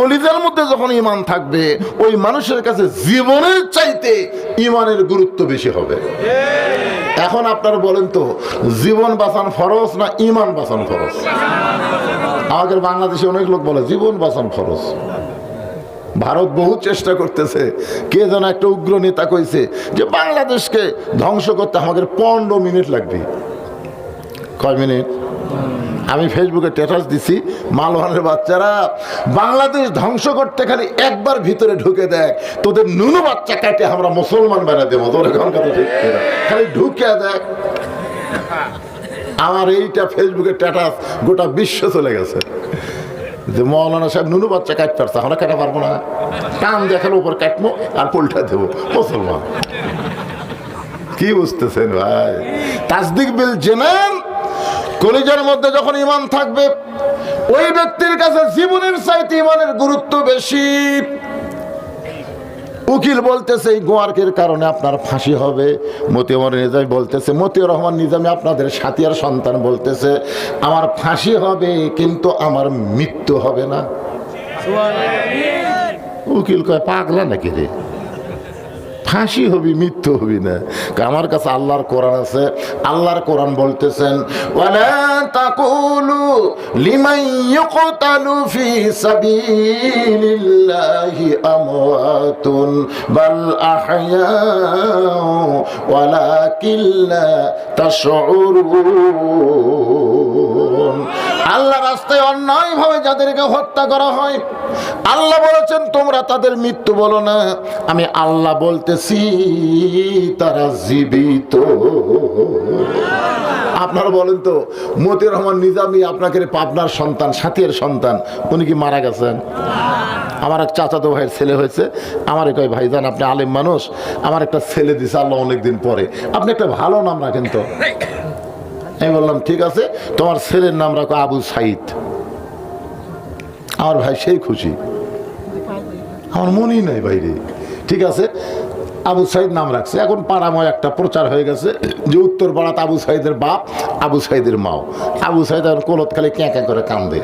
কলিজার মধ্যে যখন ইমান থাকবে, ওই মানুষের কাছে জীবনের চাইতে ইমানের গুরুত্ব বেশি হবে। এখন আপনারা বলেন তো, জীবন বাঁচান ফরজ না ইমান বাঁচান ফরজ? আমাদের বাংলাদেশে অনেক লোক বলে, জীবন বাঁচান ফরজ। ভারত বহু চেষ্টা করতেছে, কে যেন একটা উগ্র নেতা কইছে যে, বাংলাদেশকে ধ্বংস করতে আমাদের পনেরো মিনিট লাগবে। কয় মিনিট? আমি ফেসবুকে স্ট্যাটাস দিছি মালওয়ানের বাচ্চারা, বাংলাদেশ ধ্বংস করতে খালি একবার ভিতরে ঢুকে দেয় তোদের নুনু বাচ্চা কাটে আমরা মুসলমান বানা দেবো, তোর এখন কথা খালি ঢুকে দেখ। আমার এইটা ফেসবুকে স্ট্যাটাস গোটা বিশ্ব চলে গেছে। যে মৌলানা সাহেব নুনু বাচ্চা কাটতে পারছে, আমরা কাটা পারব না। কান দেখার উপর কাটবো আর পোলটা দেবো, মুসলমান। কি বুঝতেছেন ভাই? তাসদিক বিল জেনেন কলিজার মধ্যে যখন ইমান থাকবে ওই ব্যক্তির কাছে জীবনের চাইতে ইমানের গুরুত্ব বেশি। উকিল বলতেছে এই গোয়ার্কের কারণে আপনার ফাঁসি হবে। মতিউর নিজামী বলতেছে মতিউর রহমান নিজামী আপনাদের সাথিয়ার সন্তান বলতেছে আমার ফাঁসি হবে কিন্তু আমার মৃত্যু হবে না। উকিল কয় পাগলা নাকি রে? ফাঁসি হবি, মৃত্যু হবি না। আমার কাছে আল্লাহর কোরআন আছে, আল্লাহর কোরআন বলতেছেন, ওয়ালা তাকুলু লিমান ইউকতালু ফি সাবিলিল্লাহি আমওয়াতুন, বাল আহয়াউ ওয়ালাকিন লা তাশউরুন। আল্লাহ রাস্তায় অন্যায়ভাবে যাদেরকে হত্যা করা হয়, আল্লাহ বলেছেন, তোমরা তাদের মৃত্যু বলো না, আমি আল্লাহ বলতেছি, তারা জীবিত। আপনারা বলেন তো, মতিউর রহমান নিজামি আপনাকে পাবনার সন্তান, সাথীর সন্তান, উনি কি মারা গেছেন? আমার এক চাচাতো ভাইয়ের ছেলে হয়েছে, আমার এক ভাই ভাইজান আপনি আলেম মানুষ, আমার একটা ছেলে দিছে আল্লাহ অনেকদিন পরে। আপনি একটা ভালো নাম রাখেন তো। আমি বললাম, ঠিক আছে, তোমার ছেলের নাম রাখো আবু সাইদ। আমার ভাই সেই খুশি। আমার মনেই নাই বাইরে। ঠিক আছে, আবু সাইদ নাম রাখছে। এখন পাড়াময় একটা প্রচার হয়ে গেছে যে উত্তর পাড়াতে আবু সাইদের বাপ, আবু সাইদের মাও। আবু সাইদ এখন কোলত খালি ক্যাঁ ক্যাঁ করে কান্দে।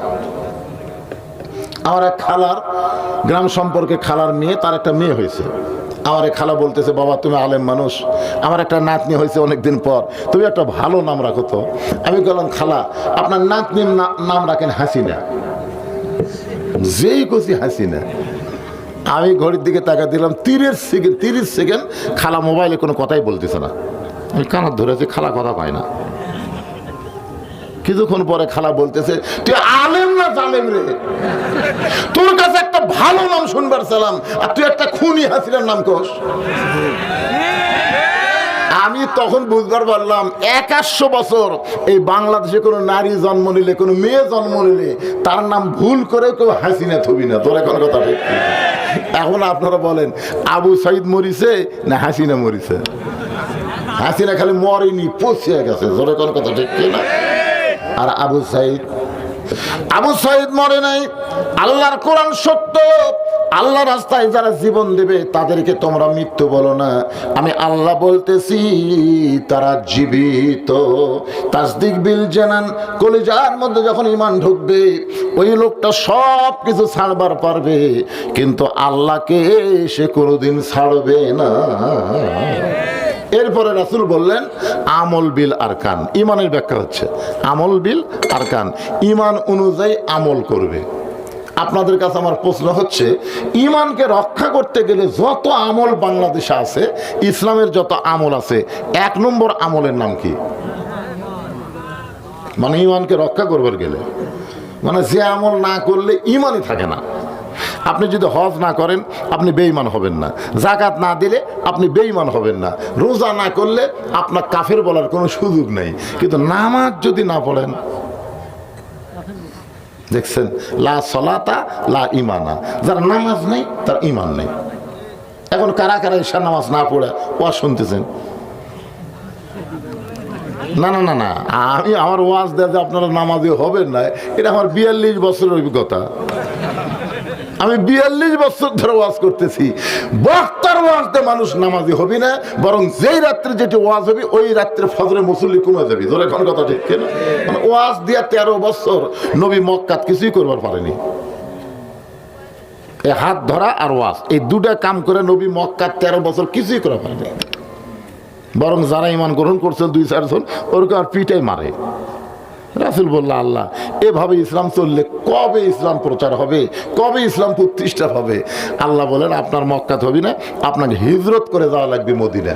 আমার এক খালার গ্রাম সম্পর্কে খালার মেয়ে, তার একটা মেয়ে হয়েছে। আমার খালা বলতেছে, বাবা, তুমি আলেম মানুষ। আমার একটা নাতনি হয়েছে অনেকদিন পর। তুমি একটা ভালো নাম রাখো তো। আমি বললাম, খালা, আপনার নাতনির নাম রাখেন হাসিনা। যেই খুশি হাসিনা। আমি ঘড়ির দিকে তাকা দিলাম, তিরিশ সেকেন্ড তিরিশ সেকেন্ড খালা মোবাইলে কোনো কথাই বলতেছে না। আমি কানার ধরেছি, খালা কথা পায় না। কিছুক্ষণ পরে খালা বলতেছে, তুই জালেম রে। তোর কাছে একটা ভালো নাম শুনবার সালাম, আর তুই একটা খুনি হাসিনার নাম কোস। আমি তখন বুঝবার পারলাম, একাশশো বছর এই বাংলাদেশে কোনো নারী জন্ম নিলে, কোনো মেয়ে জন্ম নিলে, তার নাম ভুল করে কেউ হাসিনা থবি না। তোর এখন কথা এখন আপনারা বলেন, আবু সাইদ মরিছে না হাসিনা মরিছে? হাসিনা খালি মরেনি পচিয়ে গেছে। জোরে কোন কথা ঠিক না? আর আবু সাইদ আবু সাইদ মরে নাই। আল্লাহর কোরআন সত্য। আল্লাহ রাস্তায় যারা জীবন দেবে, তাদেরকে তোমরা মৃত্যু বলো না। আমি আল্লাহ বলতেছি, তারা জীবিত। তাসদিক বিল জানান, কলিজার মধ্যে যখন ইমান ঢুকবে, ওই লোকটা সব কিছু ছাড়বার পারবে। কিন্তু আল্লাহকে সে কোনোদিন ছাড়বে না। এরপরে রাসুল বললেন, আমল বিল আরকান। ইমানের ব্যাখ্যা হচ্ছে, আমল বিল আরকান। ইমান অনুযায়ী আমল করবে। আপনাদের কাছে আমার প্রশ্ন হচ্ছে ইমানকে রক্ষা করতে গেলে যত আমল বাংলাদেশে আছে, ইসলামের যত আমল আছে, এক নম্বর আমলের নাম কি? মানে ইমানকে রক্ষা করবার গেলে। মানে যে আমল না করলে ইমানই থাকে না। আপনি যদি হজ না করেন, আপনি বেঈমান হবেন না। জাকাত না দিলে আপনি বেঈমান হবেন না। রোজা না করলে আপনার কাফের বলার কোনো সুযোগ নেই। কিন্তু নামাজ যদি না পড়েন, দেখছেন, লা সলাতা, লা ইমানা যার নামাজ নেই, তার ইমান নেই। এখন কারা কারা ঈশার নামাজ না পড়ে ও শুনতেছেন? না না না না। আমি আমার ওয়াজ দেয় যে আপনারা নামাজি হবেন না, এটা আমার বিয়াল্লিশ বছরের অভিজ্ঞতা। আমি বিয়াল্লিশ বছর ধরে ওয়াজ করতেছি। বক্তার ওয়াজতে মানুষ নামাজি হবি না, বরং যেই রাত্রে যেটি ওয়াজ হবে, ওই রাত্রে ফজরে মুসল্লি কমে যাবি? ধরে এখন কথা ঠিক কিনা? মানে ওয়াজ দিয়া তেরো বছর নবী মক্কাত কিছুই করবার পারেনি। এই হাত ধরা আর ওয়াজ, এই দুটা কাম করে নবী মক্কা তেরো বছর কিছুই করে পারেনি। বরং যারা ইমান গ্রহণ করছেন দুই চারজন ওরকে আর পিটাই মারে। রাসুল বলল, আল্লাহ, এভাবে ইসলাম চললে কবে ইসলাম প্রচার হবে? কবে ইসলাম প্রতিষ্ঠা হবে? আল্লাহ বলেন, আপনার মক্কাত হবে না, আপনাকে হিজরত করে যাওয়া লাগবে মদিনা।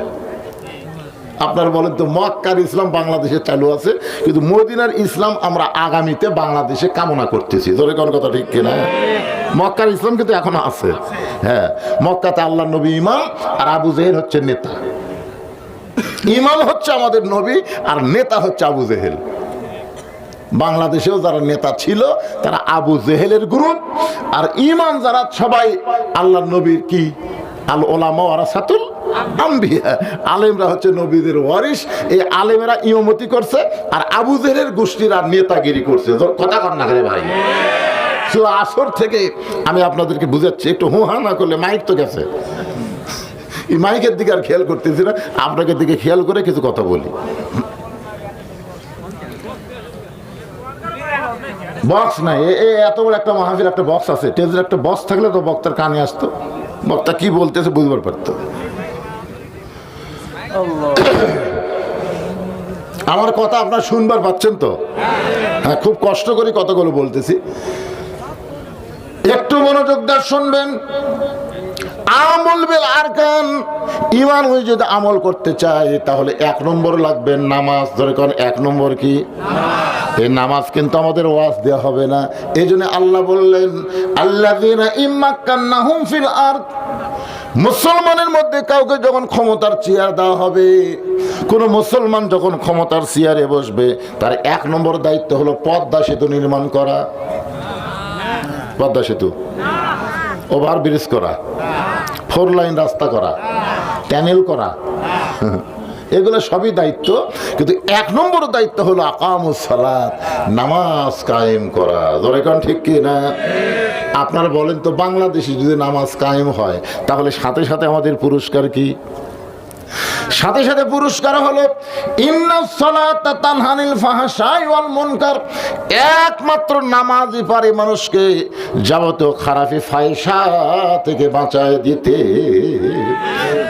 আপনার বলেন তো, মক্কার ইসলাম বাংলাদেশে চালু আছে, কিন্তু মদিনার ইসলাম আমরা আগামীতে বাংলাদেশে কামনা করতেছি। ধরে কোন কথা ঠিক কিনা? মক্কার ইসলাম কিন্তু এখনও আছে। হ্যাঁ মক্কাতে আল্লাহ নবী ইমাম আর আবু জেহেল হচ্ছে নেতা। ইমাম হচ্ছে আমাদের নবী আর নেতা হচ্ছে আবু জেহেল। বাংলাদেশেও যারা নেতা ছিল, তারা আবু জেহেলের গ্রুপ আর ইমান যারা, সবাই আল্লাহ নবীর কি? আল ওলামা ওরা সাতুল আম্বিয়া। আলেমরা হচ্ছে নবীদের ওয়ারিস এই আলেমেরা ইয়মতি করছে, আর আবু জেহেলের গোষ্ঠীরা নেতাগিরি করছে। কথা কর না ভাই। আসর থেকে আমি আপনাদেরকে বুঝাচ্ছি, একটু হুহা না করলে মাইক তো গেছে। এই মাইকের দিকে আর খেয়াল করতেছি না। আপনাকে দিকে খেয়াল করে কিছু কথা বলি। বক্স নাই। এত বড় একটা মাহফিল একটা বক্স আছে। টেজের একটা বক্স থাকলে তো বক্তার কানে আসতো। বক্তা কি বলতেছে বুঝবার পারতো। আমার কথা আপনার শুনবার পাচ্ছেন তো? হ্যাঁ খুব কষ্ট করে কতগুলো বলতেছি। একটু মনোযোগ দেওয়ার শুনবেন। আমল বেল আরকান। ইমান ওই যদি আমল করতে চায় তাহলে এক নম্বর লাগবে নামাজ। ধরে কোন, এক নম্বর কি? এই নামাজ কিন্তু আমাদের ওয়াজ দেওয়া হবে না। এই জন্য আল্লাহ বললেন আল্লাহ ইম্মাক্কান্নাহুম ফিল আরদ। মুসলমানের মধ্যে কাউকে যখন ক্ষমতার চেয়ার দেওয়া হবে, কোন মুসলমান যখন ক্ষমতার চেয়ারে বসবে, তার এক নম্বর দায়িত্ব হলো পদ্মা সেতু নির্মাণ করা। পদ্মা সেতু। ওভার ব্রিজ করা। ফোর লাইন রাস্তা করা ট্যানেল করা। এগুলো সবই দায়িত্ব, কিন্তু এক নম্বর দায়িত্ব হলো সালাত, নামাজ কায়েম করা। ধরে কারণ ঠিক কি না? আপনারা বলেন তো, বাংলাদেশে যদি নামাজ কায়েম হয়, তাহলে সাথে সাথে আমাদের পুরস্কার কি? সাথে সাথে পুরস্কার হলো একমাত্র নামাজই পারে মানুষকে যাবতীয় খারাপি ফায়সা থেকে বাঁচায় দিতে।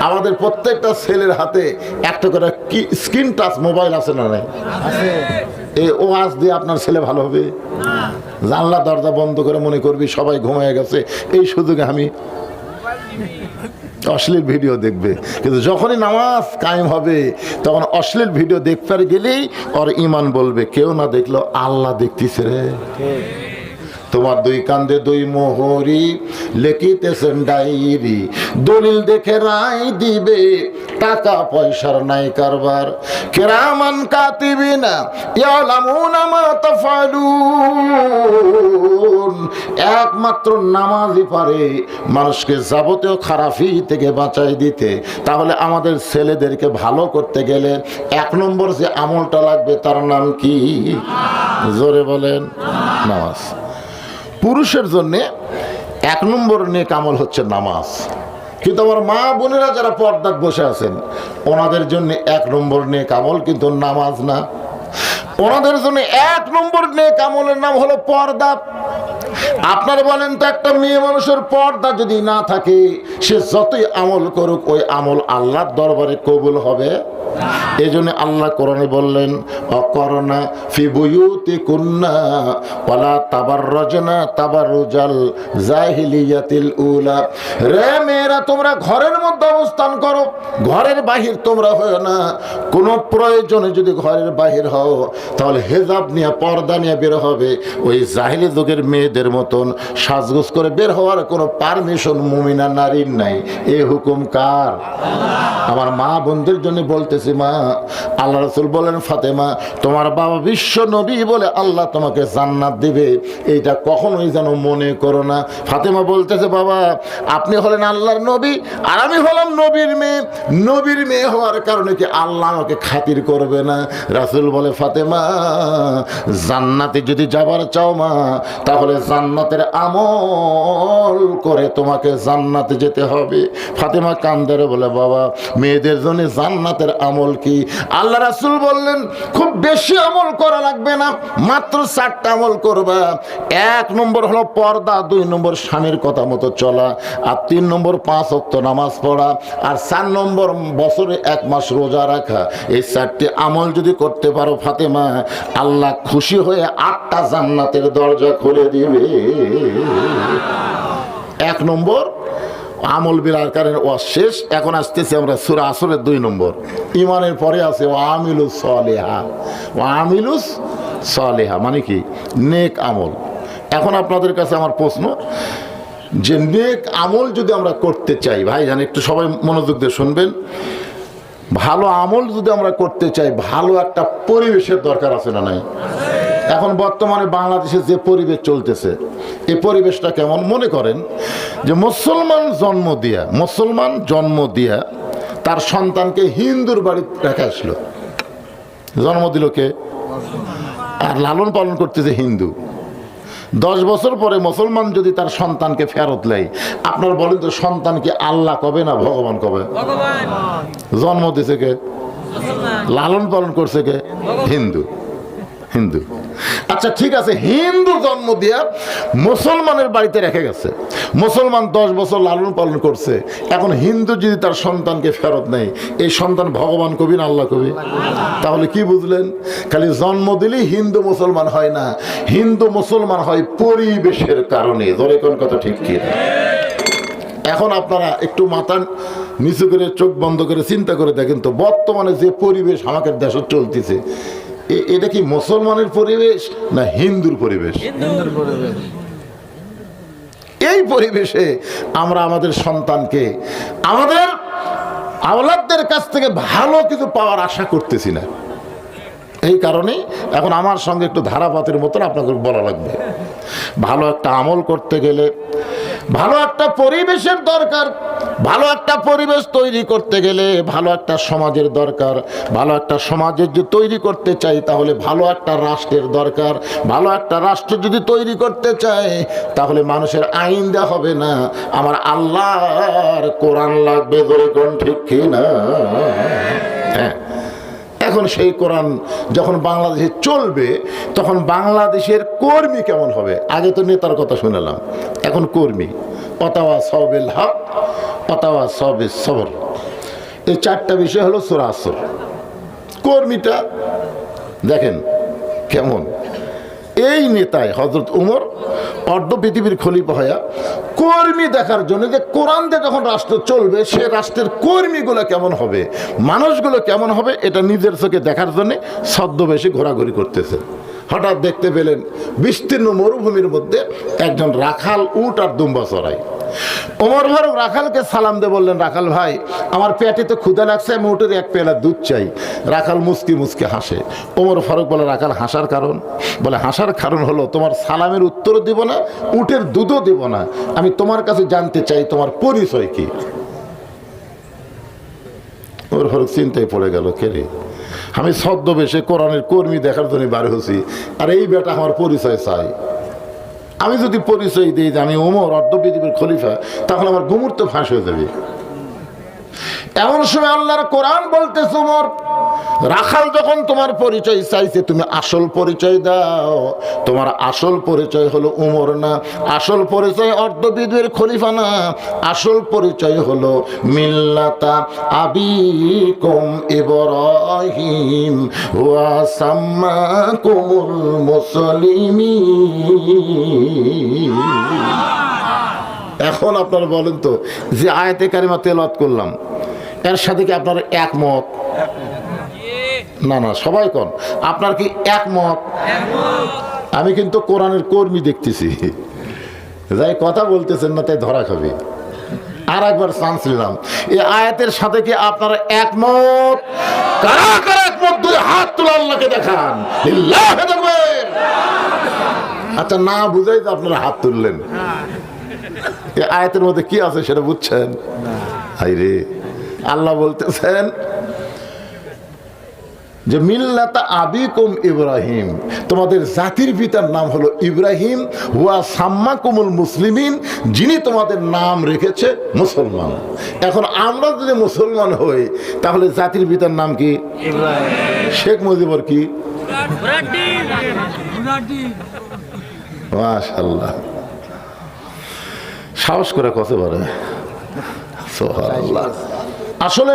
আমাদের প্রত্যেকটা ছেলের হাতে একটা করে কি স্ক্রিন টাচ মোবাইল আছে না নাই? এই ওয়াজ দিয়ে আপনার ছেলে ভালো হবে? জানলা দরজা বন্ধ করে মনে করবি সবাই ঘুমায় গেছে। এই সুযোগে আমি অশ্লীল ভিডিও দেখবে। কিন্তু যখনই নামাজ কায়েম হবে, তখন অশ্লীল ভিডিও দেখতে গেলেই ওর ইমান বলবে, কেউ না দেখল আল্লাহ দেখতেছে রে। তোমার দুই কান্দে দুই মোহরি, লেখিতেছেন ডায়েরি। দলিল দেখে রায় দিবে, টাকা পয়সার নাই কারবার। কেরামান কাতিবিনা না একমাত্র নামাজই পারে মানুষকে যাবতীয় খারাপি থেকে বাঁচাই দিতে। তাহলে আমাদের ছেলেদেরকে ভালো করতে গেলে এক নম্বর যে আমলটা লাগবে, তার নাম কি? জোরে বলেন, নামাজ। পুরুষের জন্য এক নম্বর নেক আমল হচ্ছে নামাজ। কিন্তু আমার মা বোনেরা যারা পর্দাত বসে আছেন, ওনাদের জন্য এক নম্বর নেক আমল কিন্তু নামাজ না। ওনাদের জন্য এক নম্বর নেক আমলের নাম হলো পর্দা। আপনারা বলেন তো, একটা মেয়ে মানুষের পর্দা যদি না থাকে, সে যতই আমল করুক, ওই আমল আল্লাহর দরবারে কবুল হবে? এই জন্য আল্লাহ কোরআনে বললেন অকরণা ফি কুন্না ওয়ালা তাবার রজনা তাবার জাহিলিয়াতিল উলা। রে মেয়েরা, তোমরা ঘরের মধ্যে অবস্থান করো, ঘরের বাহির তোমরা হয় না। কোনো প্রয়োজনে যদি ঘরের বাহির হও, তাহলে হেজাব নিয়ে, পর্দা নিয়ে বের হবে। ওই জাহিলি যুগের মেয়েদের মতন সাজগোজ করে বের হওয়ার কোনো পারমিশন মুমিনা নারীর নাই। এ হুকুম কার? আমার মা বোনদের জন্য বলতেছি মা আল্লাহ রসুল বলেন, ফাতেমা, তোমার বাবা বিশ্ব নবী বলে আল্লাহ তোমাকে জান্নাত দিবে। এইটা কখনোই যেন মনে করো না। ফাতেমা বলতেছে, বাবা, আপনি হলেন আল্লাহর নবী আর আমি হলাম নবীর মেয়ে। নবীর মেয়ে হওয়ার কারণে কি আল্লাহ আমাকে খাতির করবে না? রাসুল বলে, ফাতেমা, জান্নাতে যদি যাবার চাও মা, তাহলে জান্নাতের আমল করে তোমাকে জান্নাতে যেতে হবে। ফাতেমা কান্দারে বলে, বাবা, মেয়েদের জন্য জান্নাতের আমল কি? আল্লাহ রাসুল বললেন, খুব বেশি আমল করা লাগবে না, মাত্র চারটা আমল করবা। এক নম্বর হলো পর্দা, দুই নম্বর স্বামীর কথা মতো চলা, আর তিন নম্বর পাঁচ অক্ত নামাজ পড়া, আর চার নম্বর বছরে এক মাস রোজা রাখা। এই চারটি আমল যদি করতে পারো ফাতেমা, আল্লাহ খুশি হয়ে আটটা জান্নাতের দরজা খুলে দিবে। এক নম্বর আমল বিলার কারণে ও শেষ। এখন আসতেছি আমরা সুরা আসরের দুই নম্বর। ইমানের পরে আছে ও আমিলুস সলেহা। ও আমিলুস সলেহা মানে কি? নেক আমল। এখন আপনাদের কাছে আমার প্রশ্ন, যে নেক আমল যদি আমরা করতে চাই, ভাই জান, একটু সবাই মনোযোগ দিয়ে শুনবেন। ভালো আমল যদি আমরা করতে চাই, ভালো একটা পরিবেশের দরকার আছে না নাই? এখন বর্তমানে বাংলাদেশে যে পরিবেশ চলতেছে এই পরিবেশটা কেমন? মনে করেন যে মুসলমান জন্ম দিয়া মুসলমান জন্ম দিয়া তার সন্তানকে হিন্দুর বাড়ি রেখে আসলো। জন্ম দিল কে? আর লালন পালন করতেছে হিন্দু। দশ বছর পরে মুসলমান যদি তার সন্তানকে ফেরত নেয় আপনার বলেন তো সন্তানকে আল্লাহ কবে না ভগবান কবে? জন্ম দিছে কে? লালন পালন করছে কে? হিন্দু। হিন্দু। আচ্ছা ঠিক আছে হিন্দু জন্ম দিয়া মুসলমানের বাড়িতে রেখে গেছে। মুসলমান দশ বছর লালন পালন করছে। এখন হিন্দু যদি তার সন্তানকে ফেরত নেয়, এই সন্তান ভগবান কবি না আল্লাহ কবি? তাহলে কি বুঝলেন? খালি জন্ম দিলেই হিন্দু মুসলমান হয় না। হিন্দু মুসলমান হয় পরিবেশের কারণে। ধরে কোন কথা ঠিক কি? এখন আপনারা একটু মাথা নিচু করে, চোখ বন্ধ করে চিন্তা করে দেখেন তো, বর্তমানে যে পরিবেশ আমাদের দেশে চলতেছে এটা কি মুসলমানের পরিবেশ না হিন্দুর পরিবেশ? এই পরিবেশে আমরা আমাদের সন্তানকে আমাদের আওলাদদের কাছ থেকে ভালো কিছু পাওয়ার আশা করতেছি না। এই কারণে এখন আমার সঙ্গে একটু ধারাপাতের মতন আপনাকে বলা লাগবে। ভালো একটা আমল করতে গেলে ভালো একটা পরিবেশের দরকার, ভালো একটা পরিবেশ তৈরি করতে গেলে ভালো একটা সমাজের দরকার, ভালো একটা সমাজের যদি তৈরি করতে চাই তাহলে ভালো একটা রাষ্ট্রের দরকার, ভালো একটা রাষ্ট্র যদি তৈরি করতে চায় তাহলে মানুষের আইন দেওয়া হবে না, আমার আল্লাহর কোরআন লাগবে ধরে কোন ঠিক কি না হ্যাঁ। এখন সেই কোরআন যখন বাংলাদেশে চলবে, তখন বাংলাদেশের কর্মী কেমন হবে? আগে তো নেতার কথা শুনলাম। এখন কর্মী। অতাওয়া সবেল হক অতাওয়া সবে সবর। এই চারটা বিষয় হলো সুরাসর কর্মীটা দেখেন কেমন। এই নেতায় হজরত উমর অর্ধ পৃথিবীর খলিফা হইয়া কর্মী দেখার জন্য যে কোরআন দিয়ে যখন রাষ্ট্র চলবে, সে রাষ্ট্রের কর্মীগুলো কেমন হবে, মানুষগুলো কেমন হবে, এটা নিজের চোখে দেখার জন্যে ছদ্মবেশে ঘোরাঘুরি করতেছে। হঠাৎ দেখতে পেলেন বিস্তীর্ণ মরুভূমির মধ্যে একজন রাখাল উট আর দুম্বা চড়াই ওমর ফারুক রাখালকে সালাম দিয়ে বললেন, রাখাল ভাই, আমার পেটে তো ক্ষুদা লাগছে, আমি উটের এক পেলা দুধ চাই। রাখাল মুসকি মুসকি হাসে। ওমর ফারুক বলে, রাখাল, হাসার কারণ? বলে, হাসার কারণ হলো, তোমার সালামের উত্তরও দিব না, উটের দুধও দিব না। আমি তোমার কাছে জানতে চাই, তোমার পরিচয় কি? ওমর ফারুক চিন্তায় পড়ে গেল, কে রে? আমি ছদ্মবেশে কোরআনের কর্মী দেখার জন্য বার হচ্ছি আর এই বেটা আমার পরিচয় চাই। আমি যদি পরিচয় দিই যে আমি ওমর অর্ধ পৃথিবীর খলিফা, তাহলে আমার গুমুর তো ফাঁস হয়ে যাবে। এমন সময় আল্লাহর কোরআন বলতেছে ওমর রাখাল যখন তোমার পরিচয় চাইছে, তুমি আসল পরিচয় দাও। তোমার আসল পরিচয় হলো উমর না। আসল পরিচয় অর্ধবিদের খলিফা না। আসল পরিচয় হলো মিল্লাতা আবিকুম ইব্রাহিম। ওয়া সাম্মাকুমুল মুসলিমিন। এখন আপনারা বলেন তো, যে আয়াতে কারিমা তেলাওয়াত করলাম এর সাথে কি আপনার একমত? না না, সবাই কন? আপনার কি একমত? আমি কিন্তু কোরআনের কর্মী দেখতেছি। যাই কথা বলতেছেন না, তাই ধরা খাবে। আর একবার চান্স নিলাম। এই আয়াতের সাথে কি আপনারা একমত? একমত? দুই হাত তুলে আল্লাহকে দেখান। আচ্ছা না বুঝাই তো আপনারা হাত তুললেন। আয়াতের মধ্যে কি আছে সেটা বুঝছেন? হাই রে আল্লাহ বলতেছেন যে মিল্লাতা আবিকুম ইব্রাহিম। তোমাদের জাতির পিতার নাম হলো ইব্রাহিম। হুয়া সাম্মা কুমুল মুসলিমিন। যিনি তোমাদের নাম রেখেছে মুসলমান। এখন আমরা যদি মুসলমান হই তাহলে জাতির পিতার নাম কি? শেখ মুজিবর কি? মাশাল্লাহ সাহস করে কত পারে সুবহানাল্লাহ। আসলে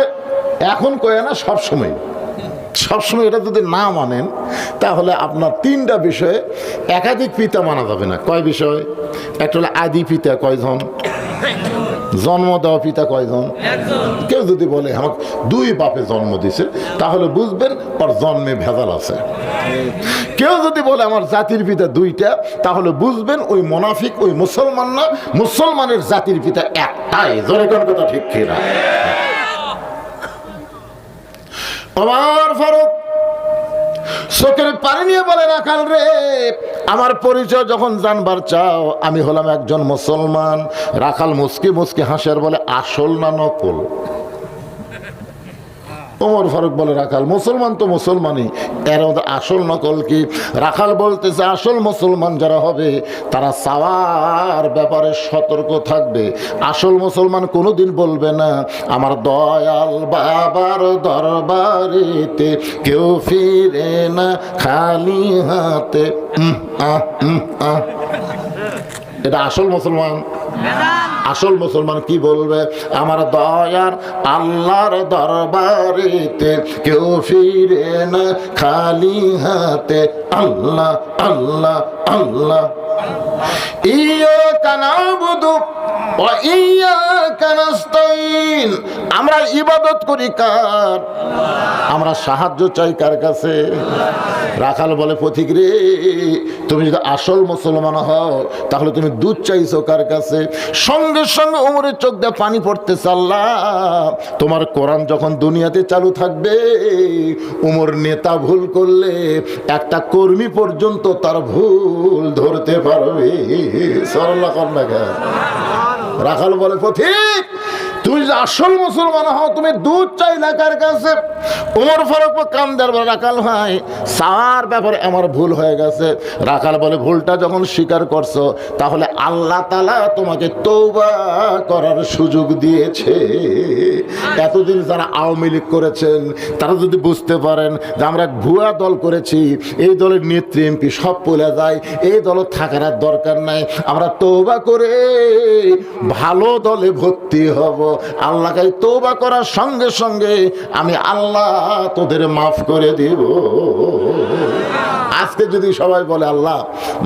এখন কয়ে না সব সময় সবসময় এটা যদি না মানেন, তাহলে আপনার তিনটা বিষয়ে একাধিক পিতা মানা যাবে না। কয় বিষয়? একটা হলো আদি পিতা কয়জন? জন্ম দেওয়া পিতা কয়জন? কেউ যদি বলে, আমাকে দুই বাপে জন্ম দিছে তাহলে বুঝবেন ওর জন্মে ভেজাল আছে। কেউ যদি বলে, আমার জাতির পিতা দুইটা তাহলে বুঝবেন ওই মোনাফিক, ওই মুসলমান না, মুসলমানের জাতির পিতা একটাই। কোন কথা ঠিক কিনা? আমার ফারুক, চোখের পানি নিয়ে বলে রাখাল রে, আমার পরিচয় যখন জানবার চাও, আমি হলাম একজন মুসলমান। রাখাল মুসকি মুসকি হাসের বলে, আসল না নকল? ওমর ফারুক বলে, রাখাল, মুসলমান তো মুসলমানই। এর আসল নকল কি? রাখাল বলতেছে, আসল মুসলমান যারা হবে, তারা সাওয়ার ব্যাপারে সতর্ক থাকবে। আসল মুসলমান কোনোদিন বলবে না, আমার দয়াল বাবার দরবারেতে কেউ ফিরে না, খালি হাতে। এটা আসল মুসলমান। আসল মুসলমান কি বলবে? আমার দয়ার আল্লাহর দরবারেতে কেউ ফিরে না, খালি হাতে আল্লাহ আল্লাহ আল্লাহ। ইয়া কানাবুদু ওয়া ইয়া নাস্তাইন আমরা ইবাদত করি কার? আমরা সাহায্য চাই কার কাছে? রাখাল বলে, পথিক রে, তুমি যদি আসল মুসলমান হও, তাহলে তুমি দুধ চাইছো কার কাছে? সঙ্গে সঙ্গে উমরের চোখ দিয়ে পানি পড়তে আল্লাহ তোমার কোরআন যখন দুনিয়াতে চালু থাকবে, উমর নেতা ভুল করলে একটা কর্মী পর্যন্ত তার ভুল ধরতে পারবে। সরলা কন্যা রাখাল বলে, পথিক তুমি যদি আসল মুসলমান হও, তুমি দুধ চাই কার কাছে? উমর ফারুক কাম দেওয়ার রাখাল ভাই সার ব্যাপারে আমার ভুল হয়ে গেছে। রাখাল বলে, ভুলটা যখন স্বীকার করছ, তাহলে আল্লাহ তালা তোমাকে তৌবা করার সুযোগ দিয়েছে। এতদিন যারা আওয়ামী লীগ করেছেন, তারা যদি বুঝতে পারেন যে আমরা ভুয়া দল করেছি, এই দলের নেত্রী এমপি সব পলে যায়, এই দল থাকার আর দরকার নাই। আমরা তৌবা করে ভালো দলে ভর্তি হব। আল্লাহকে তৌবা করার সঙ্গে সঙ্গে আমি আল্লাহ তোদের মাফ করে দিব। আজকে যদি সবাই বলে, আল্লাহ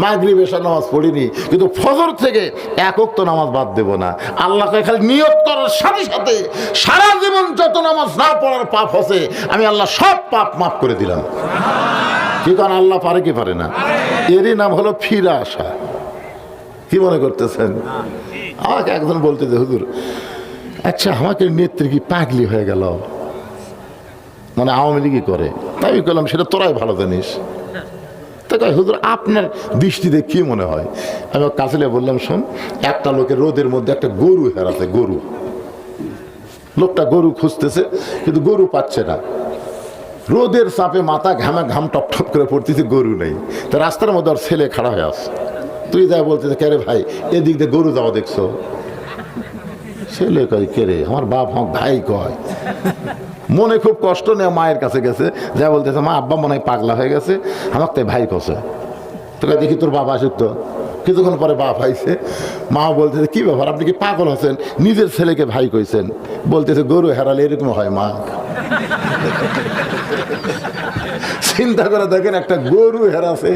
মাগরিব এসা নামাজ পড়িনি, কিন্তু ফজর থেকে একক তো নামাজ বাদ দেব না। আল্লাহকে খালি নিয়ত করার সাথে সাথে সারা জীবন যত নামাজ না পড়ার পাপ হসে আমি আল্লাহ সব পাপ মাফ করে দিলাম। কি কারণ আল্লাহ পারে কি পারে না? এরই নাম হলো ফিরে আসা। কি মনে করতেছেন? আমাকে একজন বলতে যে হুজুর আচ্ছা আমাকে নেত্রী কি পাগলি হয়ে গেল? মানে আওয়ামী লীগই করে। তাই আমি বললাম সেটা তোরাই ভালো জানিস। আপনার দৃষ্টিতে কি মনে হয়? আমি ওর কাছে বললাম, শোন, একটা লোকের রোদের মধ্যে একটা গরু হেরাতে গরু। লোকটা গরু খুঁজতেছে, কিন্তু গরু পাচ্ছে না। রোদের চাপে মাথা ঘামা ঘাম টপ টপ করে পড়তেছে, গরু নেই। তা রাস্তার মধ্যে ওর ছেলে খাড়া হয়ে আস তুই যা বলতেছে, কে রে ভাই, এদিক দিয়ে গরু যাওয়া দেখছ? ছেলে কয়, কে রে? আমার বাপ আমার ভাই কয়? মনে খুব কষ্ট নেয় মায়ের কাছে গেছে, যা বলতেছে, মা, আব্বা মনে হয় পাগলা হয়ে গেছে। আমার তাই ভাই কষে তোকে দেখি তোর বাবা আসুক তো। কিছুক্ষণ পরে বাপ আইছে। মা বলতেছে, কি ব্যাপার? আপনি কি পাগল হয়েছেন নিজের ছেলেকে ভাই কইছেন। বলতেছে, গরু হেরালে এরকম হয় মা। চিন্তা করে দেখেন একটা গরু হেরাছে,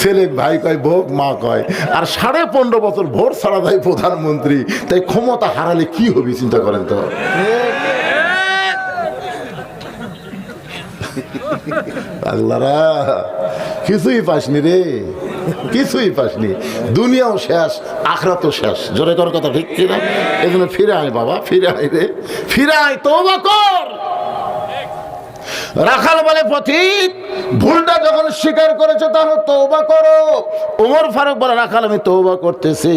ছেলে ভাই কয় ভোগ মা কয়, আর সাড়ে পনেরো বছর ভোট ছাড়া যায় প্রধানমন্ত্রী। তাই ক্ষমতা হারালে কি হবে, চিন্তা করেন তো? কিছুই পাসনি রে, কিছুই পাসনি। দুনিয়াও শেষ আখরা তো শেষ। জোরে কর কথা ঠিক কিনা? এই জন্য ফিরে আয় বাবা ফিরে আয় রে ফিরে আয় তো কর। রাখাল বলে পথিক ভুলটা যখন স্বীকার করেছে, তাহলে তৌবা করো। ওমর ফারুক বলে, রাখাল, আমি তৌবা করতেছি।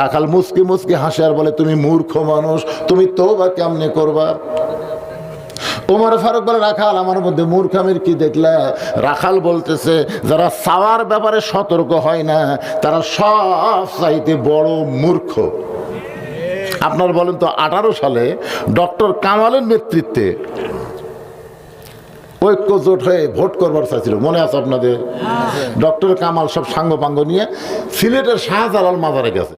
রাখাল মুসকি মুসকি হাসে আর বলে, তুমি মূর্খ মানুষ, তুমি তৌবা কেমনে করবা? ওমর ফারুক বলে, রাখাল, আমার মধ্যে মূর্খামের কি দেখলা? রাখাল বলতেছে, যারা সাওয়ার ব্যাপারে সতর্ক হয় না, তারা সব চাইতে বড় মূর্খ। আপনার বলেন তো, আঠারো সালে ডক্টর কামালের নেতৃত্বে ঐক্য জোট হয়ে ভোট করবার চাইছিল। মনে আছে আপনাদের? ডক্টর কামাল সব সাঙ্গ পাঙ্গ নিয়ে সিলেটের শাহজালাল মাজারে গেছে।